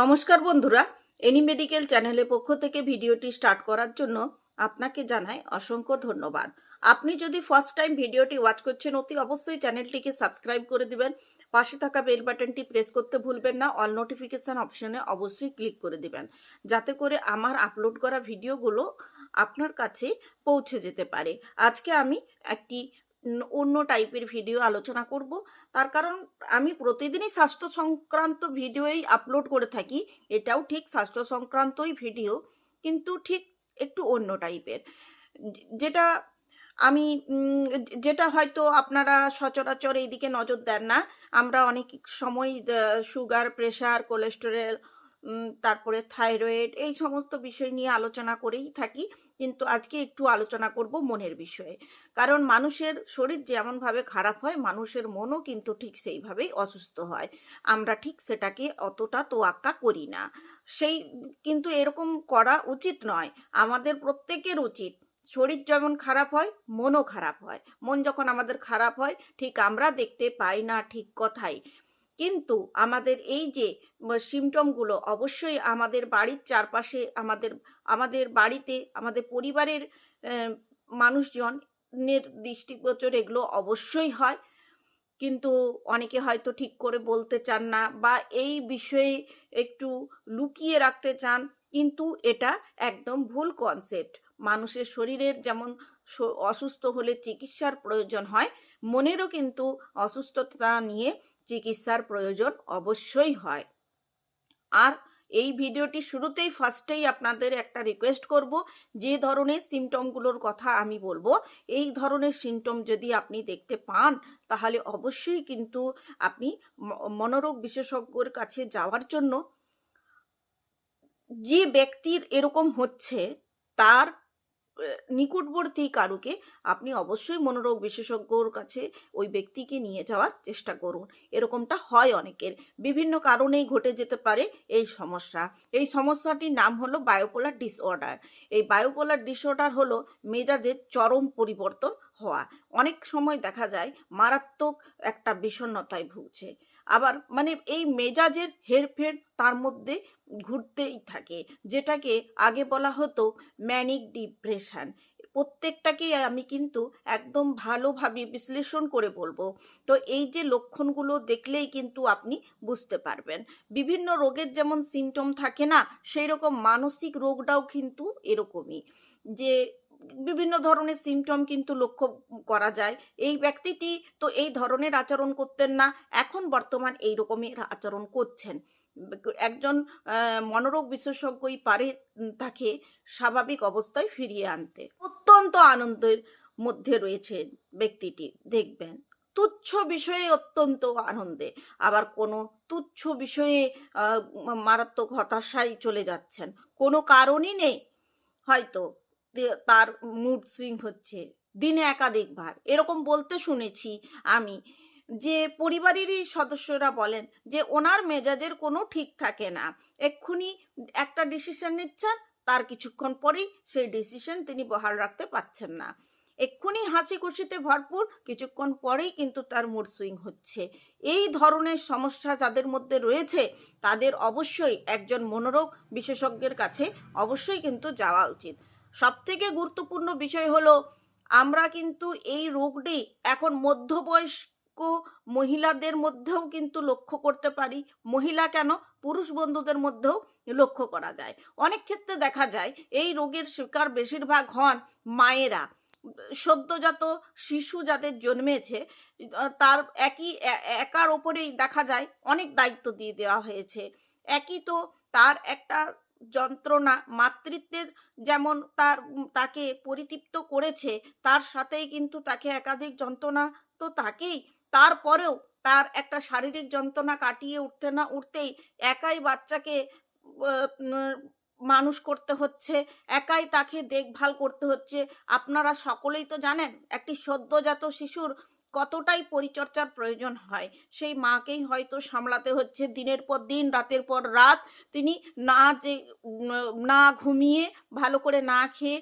নমস্কার বন্ধুরা, any medical চ্যানেলের পক্ষ থেকে ভিডিওটি স্টার্ট করার জন্য আপনাকে জানাই অসংখ্য ধন্যবাদ। আপনি যদি ফার্স্ট টাইম ভিডিওটি ওয়াচ করছেন, অতি অবশ্যই চ্যানেলটিকে সাবস্ক্রাইব করে দিবেন। পাশে থাকা বেল বাটনটি প্রেস করতে ভুলবেন না অল নোটিফিকেশান অপশনে অবশ্যই ক্লিক করে দিবেন, যাতে করে আমার আপলোড করা ভিডিওগুলো আপনার কাছে পৌঁছে যেতে পারে। আজকে আমি একটি অন্য টাইপের ভিডিও আলোচনা করব। তার কারণ আমি প্রতিদিনই স্বাস্থ্য সংক্রান্ত ভিডিওই আপলোড করে থাকি। এটাও ঠিক স্বাস্থ্য সংক্রান্তই ভিডিও, কিন্তু ঠিক একটু অন্য টাইপের। যেটা আমি যেটা হয়তো আপনারা সচরাচর এইদিকে নজর দেন না। আমরা অনেক সময় সুগার প্রেশার কোলেস্টেরল তারপরে থাইরয়েড, এই সমস্ত বিষয় নিয়ে আলোচনা করেই থাকি। কিন্তু আজকে একটু আলোচনা করব মনের বিষয়ে। কারণ মানুষের শরীর যেমনভাবে খারাপ হয়, মানুষের মনও কিন্তু ঠিক সেইভাবেই অসুস্থ হয়। আমরা ঠিক সেটাকে অতটা তোয়াক্কা করি না। সেই কিন্তু এরকম করা উচিত নয়। আমাদের প্রত্যেকের উচিত। শরীর যেমন খারাপ হয়, মনও খারাপ হয়। মন যখন আমাদের খারাপ হয়, ঠিক আমরা দেখতে পাই না ঠিক কথাই। কিন্তু আমাদের এই যে সিমটমগুলো অবশ্যই আমাদের বাড়ির চারপাশে, আমাদের আমাদের বাড়িতে, আমাদের পরিবারের মানুষজনের দৃষ্টিগোচর এগুলো অবশ্যই হয়। কিন্তু অনেকে হয়তো ঠিক করে বলতে চান না বা এই বিষয়ে একটু লুকিয়ে রাখতে চান, কিন্তু এটা একদম ভুল কনসেপ্ট মানুষের শরীরের যেমন অসুস্থ হলে চিকিৎসার প্রয়োজন হয়, মনেরও কিন্তু অসুস্থতা নিয়ে চিকিৎসার প্রয়োজন অবশ্যই হয়। আর এই ভিডিওটি শুরুতেই ফার্স্টেই আপনাদের একটা রিকোয়েস্ট করব, যে ধরনের সিমটমগুলোর কথা আমি বলব, এই ধরনের সিমটম যদি আপনি দেখতে পান, তাহলে অবশ্যই কিন্তু আপনি মনোরোগ বিশেষজ্ঞর কাছে যাওয়ার জন্য যে ব্যক্তির এরকম হচ্ছে, তার নিকটবর্তী কারুকে আপনি অবশ্যই মনোরোগ বিশেষজ্ঞর কাছে ওই ব্যক্তিকে নিয়ে যাওয়ার চেষ্টা করুন। এরকমটা হয় অনেকের। বিভিন্ন কারণেই ঘটে যেতে পারে এই সমস্যা। এই সমস্যাটির নাম হলো বায়োপোলার ডিসঅর্ডার এই বায়োপোলার ডিসঅর্ডার হলো মেজাজের চরম পরিবর্তন হওয়া। অনেক সময় দেখা যায় মারাত্মক একটা বিষণ্ণতায় ভুগছে। আবার মানে এই মেজাজের হেরফের তার মধ্যে ঘুরতেই থাকে। যেটাকে আগে বলা হতো ম্যানিক ডিপ্রেশন প্রত্যেকটাকেই আমি কিন্তু একদম ভালোভাবে বিশ্লেষণ করে বলব। তো এই যে লক্ষণগুলো দেখলেই কিন্তু আপনি বুঝতে পারবেন। বিভিন্ন রোগের যেমন সিমটম থাকে না সেই রকম মানসিক রোগটাও কিন্তু এরকমই। যে বিভিন্ন ধরনের সিমটম কিন্তু লক্ষ্য করা যায়। এই ব্যক্তিটি তো এই ধরনের আচরণ করতেন না, এখন বর্তমান এই রকমের আচরণ করছেন। একজন মনোরোগ বিশেষজ্ঞই পারে তাকে স্বাভাবিক অবস্থায় ফিরিয়ে আনতে। অত্যন্ত আনন্দের মধ্যে রয়েছে ব্যক্তিটি, দেখবেন। তুচ্ছ বিষয়ে অত্যন্ত আনন্দে, আবার কোনো তুচ্ছ বিষয়ে মারাত্মক হতাশায় চলে যাচ্ছেন। কোনো কারণই নেই, হয়তো। তার মুড সুইং হচ্ছে, দিনে একাধিকবার। এরকম বলতে শুনেছি আমি যে পরিবারেরই সদস্যরা বলেন যে ওনার মেজাজের কোনো ঠিক থাকে না। এক্ষুনি একটা ডিসিশন নিচ্ছেন, তার কিছুক্ষণ পরেই সেই ডিসিশন তিনি বহাল রাখতে পারছেন না। এক্ষুনি হাসি খুশিতে ভরপুর, কিছুক্ষণ পরেই কিন্তু তার মুড সুইং হচ্ছে। এই ধরনের সমস্যা যাদের মধ্যে রয়েছে, তাদের অবশ্যই একজন মনোরোগ বিশেষজ্ঞের কাছে অবশ্যই কিন্তু যাওয়া উচিত। সবথেকে গুরুত্বপূর্ণ বিষয় হলো, আমরা কিন্তু এই রোগটি এখন মধ্যবয়স্ক মহিলাদের মধ্যেও কিন্তু লক্ষ্য করতে পারি। মহিলা কেন? পুরুষ বন্ধুদের মধ্যেও লক্ষ্য করা যায়। অনেক ক্ষেত্রে দেখা যায়, এই রোগের শিকার বেশিরভাগ হন মায়েরা। সদ্যজাত শিশু যাদের জন্মেছে, তার একই একার ওপরেই দেখা যায়, অনেক দায়িত্ব দিয়ে দেওয়া হয়েছে। একই তো তার একটা যন্ত্রণা মাতৃত্বের যেমন তার তাকে পরিতৃপ্ত করেছে, তার সাথেই কিন্তু তাকে একাধিক যন্ত্রণা তো তাকেই তারপরেও তার একটা শারীরিক যন্ত্রণা কাটিয়ে উঠতে না উঠতেই একাই বাচ্চাকে মানুষ করতে হচ্ছে, একাই তাকে দেখভাল করতে হচ্ছে। আপনারা সকলেই তো জানেন, একটি সদ্যজাত শিশুর কতটাই পরিচর্যার প্রয়োজন হয়? সেই মাকেই হয়তো সামলাতে হচ্ছে দিনের পর দিন, রাতের পর রাত। তিনি না যে না ঘুমিয়ে ভালো করে না খেয়ে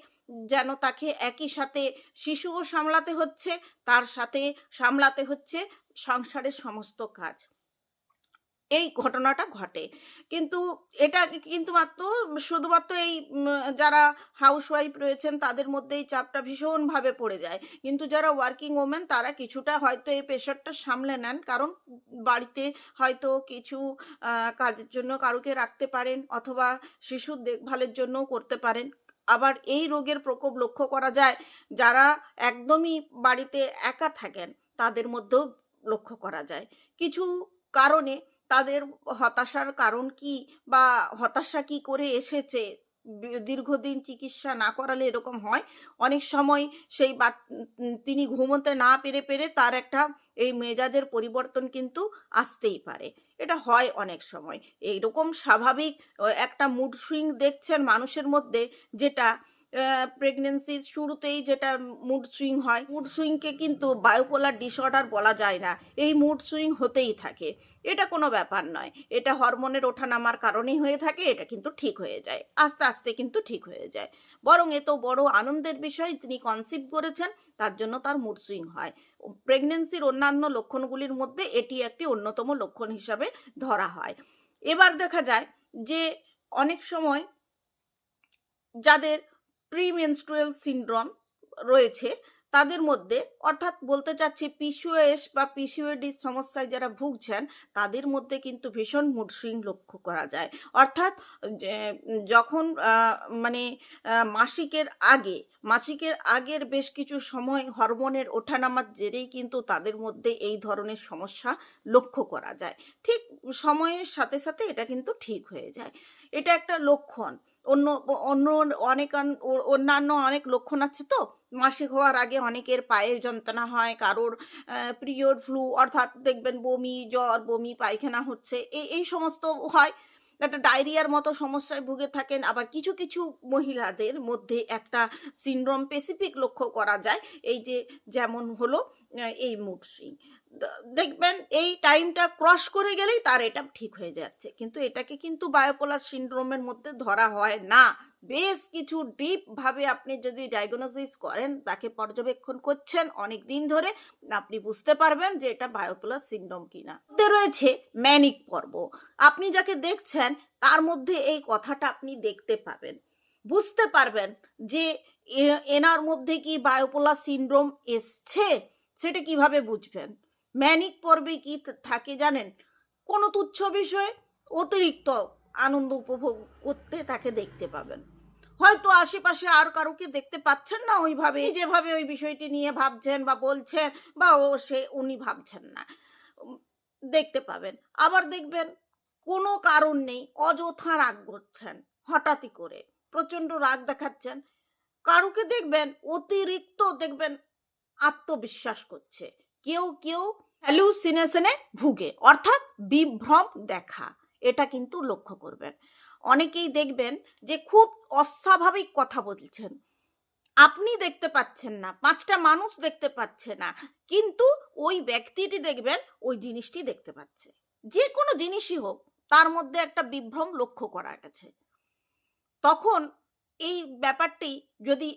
যেন তাকে একই সাথে শিশুও সামলাতে হচ্ছে, তার সাথে সামলাতে হচ্ছে সংসারের সমস্ত কাজ। এই ঘটনাটা ঘটে। কিন্তু এটা কিন্তু মাত্র শুধুমাত্র এই যারা হাউসওয়াইফ রয়েছেন তাদের মধ্যে এই চাপটা ভীষণভাবে পড়ে যায়। কিন্তু যারা ওয়ার্কিং ওমেন তারা কিছুটা হয়তো এই প্রেশারটা সামলে নেন। কারণ বাড়িতে হয়তো কিছু কাজের জন্য কারুকে রাখতে পারেন অথবা শিশুর দেখভালের জন্যও করতে পারেন। আবার এই রোগের প্রকোপ লক্ষ্য করা যায়, যারা একদমই বাড়িতে একা থাকেন তাদের মধ্যেও লক্ষ্য করা যায়। কিছু কারণে তাদের হতাশার কারণ কি বা হতাশা কি করে এসেছে? দীর্ঘদিন চিকিৎসা না করালে এরকম হয়? অনেক সময় সেই বা তিনি ঘুমোতে না পেরে পেরে তার একটা এই মেজাজের পরিবর্তন কিন্তু আসতেই পারে। এটা হয় অনেক সময়। এইরকম স্বাভাবিক একটা মুড সুইং দেখছেন মানুষের মধ্যে যেটা প্রেগনেন্সির শুরুতেই যেটা মুড সুইং হয় মুড সুইংকে কিন্তু বায়োপোলার ডিসঅর্ডার বলা যায় না। এই মুড সুইং হতেই থাকে। এটা কোনো ব্যাপার নয়। এটা হরমোনের ওঠানামার কারণেই হয়ে থাকে, এটা কিন্তু ঠিক হয়ে যায়। আস্তে আস্তে কিন্তু ঠিক হয়ে যায়। বরং এ তো বড় আনন্দের বিষয় তিনি কনসিভ করেছেন, তার জন্য তার মুড সুইং হয়। প্রেগনেন্সির অন্যান্য লক্ষণগুলির মধ্যে এটি একটি অন্যতম লক্ষণ হিসাবে ধরা হয়। এবার দেখা যায় যে অনেক সময় যাদের প্রিমেনস্ট্রুয়াল সিনড্রোম রয়েছে, তাদের মধ্যে, অর্থাৎ বলতে চাচ্ছি পিসিওএস বা পিসিওডির সমস্যায় যারা ভুগছেন, তাদের মধ্যে কিন্তু ভীষণ মুড সুইং লক্ষ্য করা যায়। অর্থাৎ যখন মানে মাসিকের আগে, মাসিকের আগের বেশ কিছু সময় হরমোনের ওঠানামার জেরেই কিন্তু তাদের মধ্যে এই ধরনের সমস্যা লক্ষ্য করা যায়। ঠিক সময়ের সাথে সাথে এটা কিন্তু ঠিক হয়ে যায়। এটা একটা লক্ষণ। অন্য অন্য অনেক অন্যান্য অনেক লক্ষণ আছে তো? মাসিক হওয়ার আগে অনেকের পায়ের যন্ত্রণা হয়, কারোর পিরিয়ড ফ্লু, অর্থাৎ দেখবেন বমি, জ্বর, বমি, পায়খানা হচ্ছে এই এই সমস্ত হয়। একটা ডায়রিয়ার মতো সমস্যায় ভুগে থাকেন। আবার কিছু কিছু মহিলাদের মধ্যে একটা সিনড্রোম স্পেসিফিক লক্ষ্য করা যায়, এই যে যেমন হলো এই মুড সুইং দেখবেন এই টাইমটা ক্রস করে গেলেই তার এটা ঠিক হয়ে যাচ্ছে। কিন্তু এটাকে কিন্তু বায়োপোলার সিন্ড্রোমের মধ্যে ধরা হয় না। বেশ কিছু ডিপ ভাবে আপনি যদি ডায়াগনোসিস করেন, তাকে পর্যবেক্ষণ করছেন অনেক দিন ধরে, আপনি বুঝতে পারবেন যে এটা বায়োপোলার সিন্ড্রোম কিনা। মধ্যে রয়েছে ম্যানিক পর্ব। আপনি যাকে দেখছেন, তার মধ্যে এই কথাটা আপনি দেখতে পাবেন। বুঝতে পারবেন যে এনার মধ্যে কি বায়োপোলার সিনড্রোম এসছে, সেটা কীভাবে বুঝবেন? ম্যানিক পর্বে কি থাকে জানেন? কোনো তুচ্ছ বিষয়ে অতিরিক্ত আনন্দ উপভোগ করতে তাকে দেখতে পাবেন। হয়তো আশেপাশে আর কারোকে দেখতে পাচ্ছেন না ওইভাবে, যেভাবে ওই বিষয়টি নিয়ে ভাবছেন বা বলছেন বা ও, সে, উনি ভাবছেন না। দেখতে পাবেন। আবার দেখবেন কোনো কারণ নেই, অযথা রাগ করছেন হঠাৎই করে, প্রচণ্ড রাগ দেখাচ্ছেন। কারুকে দেখবেন অতিরিক্ত দেখবেন আত্মবিশ্বাস করছে। কেউ কেউ হ্যালুসিনেশনে ভুগে, অর্থাৎ বিভ্রম দেখা। এটা কিন্তু লক্ষ্য করবেন। অনেকেই দেখবেন যে খুব অস্বাভাবিক কথা বলছেন। আপনি দেখতে পাচ্ছেন না, পাঁচটা মানুষ দেখতে পাচ্ছে না, কিন্তু ওই ব্যক্তিটি দেখবেন, ওই জিনিসটি দেখতে পাচ্ছে। যে কোনো জিনিসই হোক, তার মধ্যে একটা বিভ্রম লক্ষ্য করা গেছে। তখন এই ব্যাপারটি যদি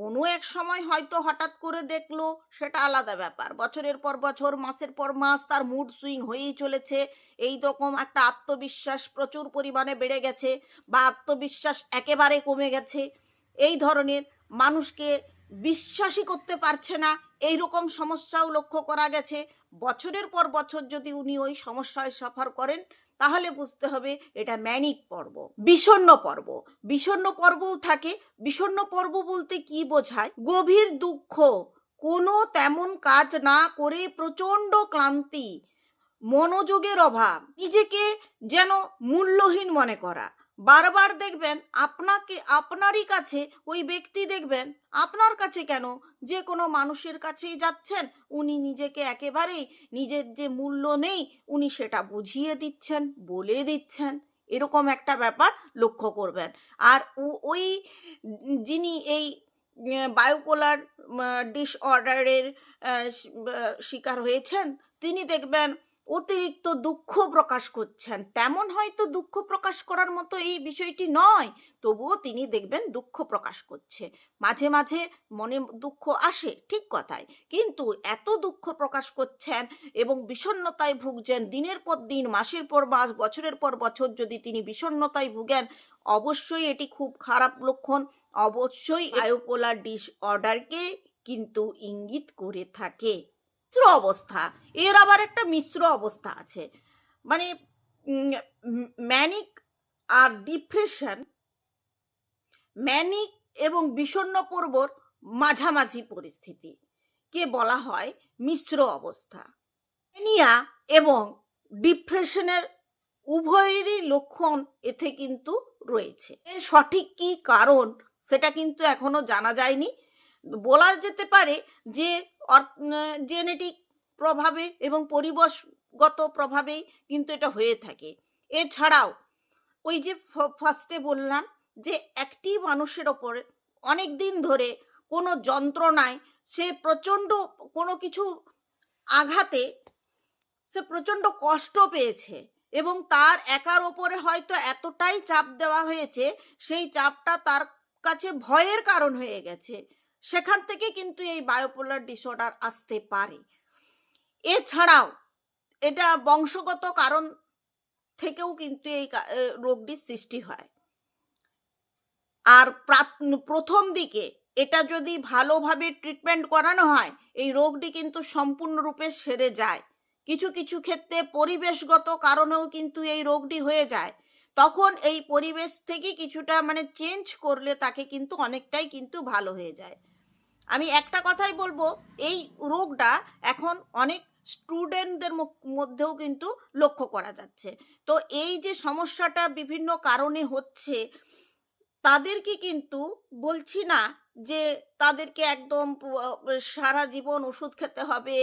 কোনো এক সময় হয়তো হঠাৎ করে দেখল, সেটা আলাদা ব্যাপার। বছরের পর বছর, মাসের পর মাস, তার মুড সুইং হয়েই চলেছে। এই রকম একটা আত্মবিশ্বাস প্রচুর পরিমাণে বেড়ে গেছে বা আত্মবিশ্বাস একেবারে কমে গেছে। এই ধরনের মানুষকে বিশ্বাসই করতে পারছে না। এই রকম সমস্যাও লক্ষ্য করা গেছে। বছরের পর বছর যদি উনি ওই সমস্যায় সাফার করেন তাহলে বুঝতে হবে এটা ম্যানিক পর্ব বিষণ্ন পর্ব। বিষণ্ন পর্বও থাকে বিষণ্ন পর্ব বলতে কি বোঝায়? গভীর দুঃখ, কোনো তেমন কাজ না করে প্রচণ্ড ক্লান্তি, মনোযোগের অভাব, নিজেকে যেন মূল্যহীন মনে করা। বারবার দেখবেন আপনাকে, আপনারই কাছে ওই ব্যক্তি দেখবেন। আপনার কাছে কেন? যে কোনো মানুষের কাছেই যাচ্ছেন, উনি নিজেকে একেবারেই নিজের যে মূল্য নেই, উনি সেটা বুঝিয়ে দিচ্ছেন, বলে দিচ্ছেন। এরকম একটা ব্যাপার লক্ষ্য করবেন। আর ওই যিনি এই বায়োপোলার ডিসঅর্ডারের শিকার হয়েছেন, তিনি দেখবেন অতিরিক্ত দুঃখ প্রকাশ করছেন। তেমন হয়তো দুঃখ প্রকাশ করার মতো এই বিষয়টি নয় তবুও তিনি দেখবেন দুঃখ প্রকাশ করছে। মাঝে মাঝে মনে দুঃখ আসে ঠিক কথাই। কিন্তু এত দুঃখ প্রকাশ করছেন এবং বিষণ্ণতায় ভুগছেন দিনের পর দিন মাসের পর মাস বছরের পর বছর যদি তিনি বিষণ্ণতায় ভুগেন অবশ্যই এটি খুব খারাপ লক্ষণ। অবশ্যই বায়োপোলার ডিসঅর্ডারকে কিন্তু ইঙ্গিত করে থাকে। মিশ্র অবস্থা। এর আবার একটা মিশ্র অবস্থা আছে। মানে ম্যানিক আর ডিপ্রেশন ম্যানিক এবং বিষণ্ণ পর্বর মাঝামাঝি পরিস্থিতি, কে বলা হয় মিশ্র অবস্থা। ম্যানিয়া এবং ডিপ্রেশনের উভয়েরই লক্ষণ এতে কিন্তু রয়েছে। এর সঠিক কি কারণ, সেটা কিন্তু এখনও জানা যায়নি। বলা যেতে পারে যে জেনেটিক প্রভাবে এবং পরিবেশগত প্রভাবেই কিন্তু এটা হয়ে থাকে। এছাড়াও, ওই যে ফার্স্টে বললাম যে একটি মানুষের ওপরে অনেক দিন ধরে কোনো যন্ত্রণায় সে প্রচণ্ড কোনো কিছু আঘাতে সে প্রচণ্ড কষ্ট পেয়েছে এবং তার একার ওপরে হয়তো এতটাই চাপ দেওয়া হয়েছে, সেই চাপটা তার কাছে ভয়ের কারণ হয়ে গেছে। সেখান থেকে কিন্তু এই বায়োপোলার ডিসঅর্ডার আসতে পারে। এছাড়াও এটা বংশগত কারণ থেকেও কিন্তু এই রোগটির সৃষ্টি হয়। আর প্রথম দিকে এটা যদি ভালোভাবে ট্রিটমেন্ট করানো হয়, এই রোগটি কিন্তু সম্পূর্ণরূপে সেরে যায়। কিছু কিছু ক্ষেত্রে পরিবেশগত কারণেও কিন্তু এই রোগটি হয়ে যায়। তখন এই পরিবেশ থেকে কিছুটা মানে চেঞ্জ করলে তাকে কিন্তু অনেকটাই কিন্তু ভালো হয়ে যায়। আমি একটা কথাই বলব, এই রোগটা এখন অনেক স্টুডেন্টদের মধ্যেও কিন্তু লক্ষ্য করা যাচ্ছে। তো এই যে সমস্যাটা বিভিন্ন কারণে হচ্ছে, তাদেরকে কিন্তু বলছি না যে তাদেরকে একদম সারা জীবন ওষুধ খেতে হবে,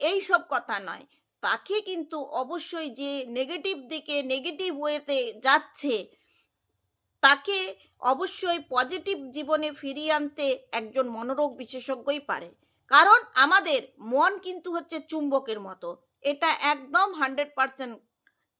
এই সব কথা নয়। তাকে কিন্তু অবশ্যই যে নেগেটিভ দিকে নেগেটিভ ওয়েতে যাচ্ছে, তাকে অবশ্যই পজিটিভ জীবনে ফিরিয়ে আনতে একজন মনোরোগ বিশেষজ্ঞই পারে। কারণ আমাদের মন কিন্তু হচ্ছে চুম্বকের মতো। এটা একদম হান্ড্রেড পারসেন্ট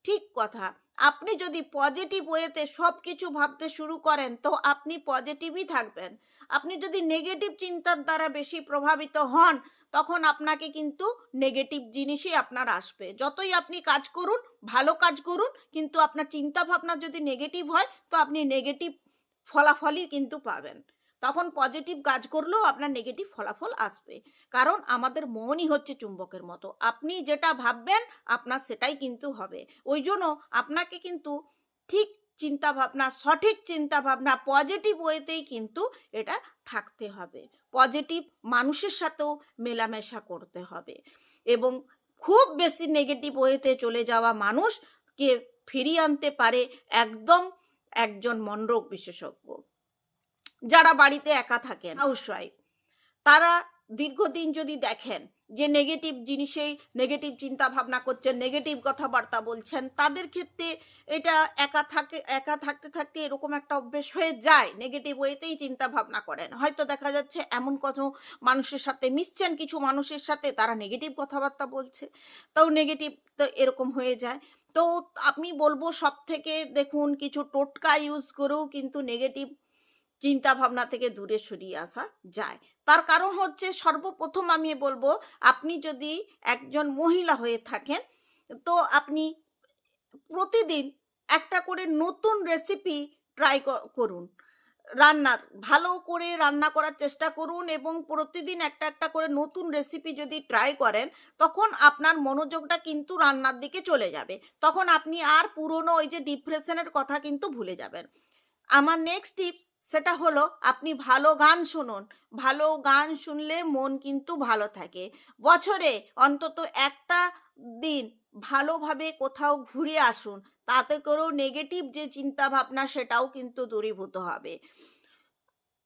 ঠিক কথা। আপনি যদি পজিটিভ ওয়েতে সব কিছু ভাবতে শুরু করেন, তো আপনি পজিটিভই থাকবেন। আপনি যদি নেগেটিভ চিন্তার দ্বারা বেশি প্রভাবিত হন, তখন আপনাকে কিন্তু নেগেটিভ জিনিসই আপনার আসবে। যতই আপনি কাজ করুন, ভালো কাজ করুন, কিন্তু আপনার চিন্তা ভাবনা যদি নেগেটিভ হয়, তো আপনি নেগেটিভ ফলাফলই কিন্তু পাবেন। তখন পজিটিভ কাজ করলেও আপনার নেগেটিভ ফলাফল আসবে। কারণ আমাদের মনই হচ্ছে চুম্বকের মতো। আপনি যেটা ভাববেন, আপনার সেটাই কিন্তু হবে। ওই জন্য আপনাকে কিন্তু ঠিক চিন্তা ভাবনা সঠিক চিন্তা ভাবনা পজিটিভ ওয়েতেই কিন্তু এটা থাকতে হবে। পজিটিভ মানুষের সাথেও মেলামেশা করতে হবে। এবং খুব বেশি নেগেটিভ ওয়েতে চলে যাওয়া মানুষকে ফিরিয়ে আনতে পারে একদম একজন মনরোগ বিশেষজ্ঞ, যারা বাড়িতে একা থাকেন। হাউসওয়াইফ। তারা দীর্ঘদিন যদি দেখেন যে নেগেটিভ জিনিসেই নেগেটিভ চিন্তা ভাবনা করছেন নেগেটিভ কথাবার্তা বলছেন, তাদের ক্ষেত্রে এটা একা থাকে, একা থাকতে থাকতে এরকম একটা অভ্যেস হয়ে যায়। নেগেটিভ ওয়েতেই চিন্তা ভাবনা করেন। হয়তো দেখা যাচ্ছে এমন কত মানুষের সাথে মিশছেন, কিছু মানুষের সাথে, তারা নেগেটিভ কথাবার্তা বলছে, তাও নেগেটিভ তো এরকম হয়ে যায়। তো আমি বলব সব থেকে দেখুন কিছু টোটকা ইউজ করেও কিন্তু নেগেটিভ চিন্তা ভাবনা থেকে দূরে সরিয়ে আসা যায়। তার কারণ হচ্ছে সর্বপ্রথম আমি বলব আপনি যদি একজন মহিলা হয়ে থাকেন, তো আপনি প্রতিদিন একটা করে নতুন রেসিপি ট্রাই করুন। রান্না, ভালো করে রান্না করার চেষ্টা করুন এবং প্রতিদিন একটা একটা করে নতুন রেসিপি যদি ট্রাই করেন, তখন আপনার মনোযোগটা কিন্তু রান্নার দিকে চলে যাবে। তখন আপনি আর পুরনো ওই যে ডিপ্রেশনের কথা কিন্তু ভুলে যাবেন। আমার নেক্সট টিপস সেটা হলো, আপনি ভালো গান শুনুন। ভালো গান শুনলে মন কিন্তু ভালো থাকে। বছরে অন্তত একটা দিন ভালোভাবে কোথাও ঘুরে আসুন। তাতে করেও নেগেটিভ যে চিন্তা ভাবনা সেটাও কিন্তু দূরীভূত হবে।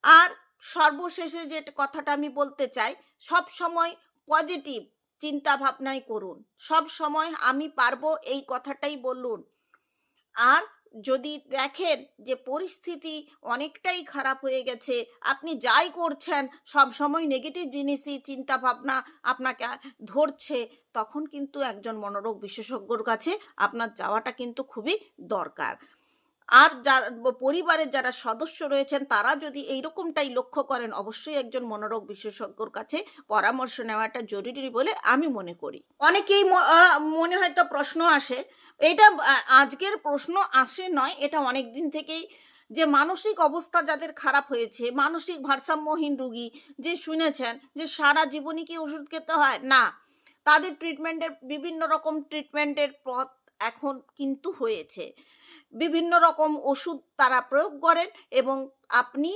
আর সর্বশেষে যে কথাটা আমি বলতে চাই, সব সময় পজিটিভ চিন্তা ভাবনাই করুন। সব সময় আমি পারব এই কথাটাই বলুন। আর যদি দেখেন যে পরিস্থিতি অনেকটাই খারাপ হয়ে গেছে, আপনি যাই করছেন, সব সময় নেগেটিভ জিনিসই চিন্তা ভাবনা আপনাকে ধরছে, তখন কিন্তু একজন মনোরোগ বিশেষজ্ঞর কাছে আপনার যাওয়াটা কিন্তু খুবই দরকার। আর যা পরিবারের যারা সদস্য রয়েছেন, তারা যদি এইরকমটাই লক্ষ্য করেন, অবশ্যই একজন মনোরোগ বিশেষজ্ঞর কাছে পরামর্শ নেওয়াটা জরুরি বলে আমি মনে করি। অনেকেই মনে হয়তো প্রশ্ন আসে এটা আজকের প্রশ্ন আসে নয়, এটা অনেক দিন থেকেই যে মানসিক অবস্থা যাদের খারাপ হয়েছে, মানসিক ভারসাম্যহীন রুগী যে শুনেছেন যে সারা জীবনই কি ওষুধ খেতে হয়? না। তাদের ট্রিটমেন্টের বিভিন্ন রকম ট্রিটমেন্টের পথ এখন কিন্তু হয়েছে। বিভিন্ন রকম ওষুধ তারা প্রয়োগ করেন এবং আপনি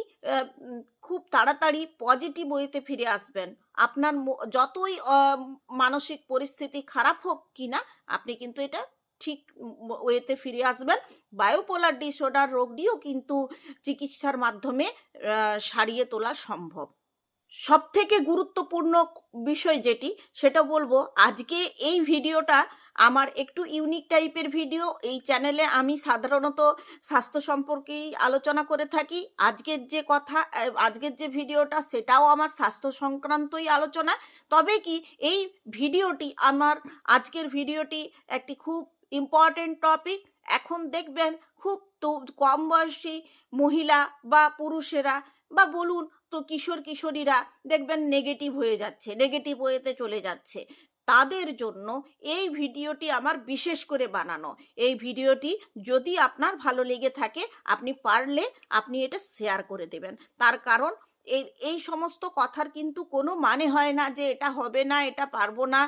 খুব তাড়াতাড়ি পজিটিভ ওয়েতে ফিরে আসবেন। আপনার যতই মানসিক পরিস্থিতি খারাপ হোক কি না আপনি কিন্তু এটা ঠিক ওয়েতে ফিরে আসবেন। বায়োপোলার ডিসঅর্ডার রোগটিও কিন্তু চিকিৎসার মাধ্যমে সারিয়ে তোলা সম্ভব। সব থেকে গুরুত্বপূর্ণ বিষয় যেটি, সেটা বলব, আজকে এই ভিডিওটা আমার একটু ইউনিক টাইপের ভিডিও। এই চ্যানেলে আমি সাধারণত স্বাস্থ্য সম্পর্কেই আলোচনা করে থাকি। আজকের যে কথা আজকের যে ভিডিওটা, সেটাও আমার স্বাস্থ্য সংক্রান্তই আলোচনা। তবে কি, এই ভিডিওটি আমার, আজকের ভিডিওটি একটি খুব ইম্পর্টেন্ট টপিক এখন দেখবেন খুব তো কম বয়সী মহিলা বা পুরুষেরা বা বলুন তো কিশোর কিশোরীরা দেখবেন নেগেটিভ হয়ে যাচ্ছে নেগেটিভ ওয়েতে চলে যাচ্ছে। তাদের জন্য এই ভিডিওটি আমার বিশেষ করে বানানো। এই ভিডিওটি যদি আপনার ভালো লেগে থাকে, আপনি পারলে আপনি এটা শেয়ার করে দেবেন। তার কারণ এই এই সমস্ত কথার কিন্তু কোনো মানে হয় না যে এটা হবে না, এটা পারব না।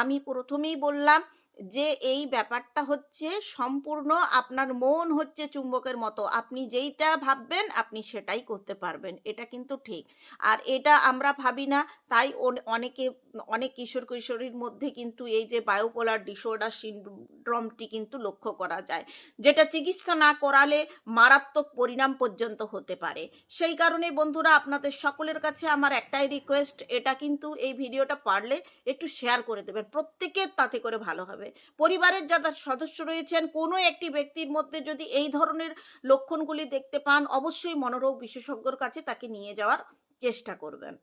আমি প্রথমেই বললাম যে এই ব্যাপারটা হচ্ছে সম্পূর্ণ আপনার মন হচ্ছে চুম্বকের মতো। আপনি যেইটা ভাববেন, আপনি সেটাই করতে পারবেন। এটা কিন্তু ঠিক। আর এটা আমরা ভাবি না, তাই অনেকে, অনেক কিশোর কিশোরীর মধ্যে কিন্তু এই যে বায়োপোলার ডিসঅর্ডার সিনড্রোমটি কিন্তু লক্ষ্য করা যায়। যেটা চিকিৎসা না করালে মারাত্মক পরিণাম পর্যন্ত হতে পারে। সেই কারণে বন্ধুরা, আপনাদের সকলের কাছে আমার একটাই রিকোয়েস্ট এটা কিন্তু এই ভিডিওটা পারলে একটু শেয়ার করে দেবেন। প্রত্যেকের তাতে করে ভালো হবে। পরিবারের যারা সদস্য রয়েছেন, কোনো একটি ব্যক্তির মধ্যে যদি এই ধরনের লক্ষণগুলি দেখতে পান, অবশ্যই মনোরোগ বিশেষজ্ঞর কাছে তাকে নিয়ে যাওয়ার চেষ্টা করবেন।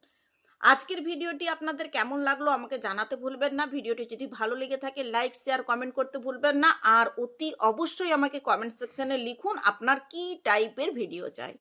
আজকের ভিডিওটি আপনাদের কেমন লাগল আমাকে জানাতে ভুলবেন না। ভিডিওটি যদি ভালো লেগে থাকে, লাইক, শেয়ার, কমেন্ট করতে ভুলবেন না। আর অতি অবশ্যই আমাকে কমেন্ট সেকশনে লিখুন আপনার কি টাইপের ভিডিও চাই।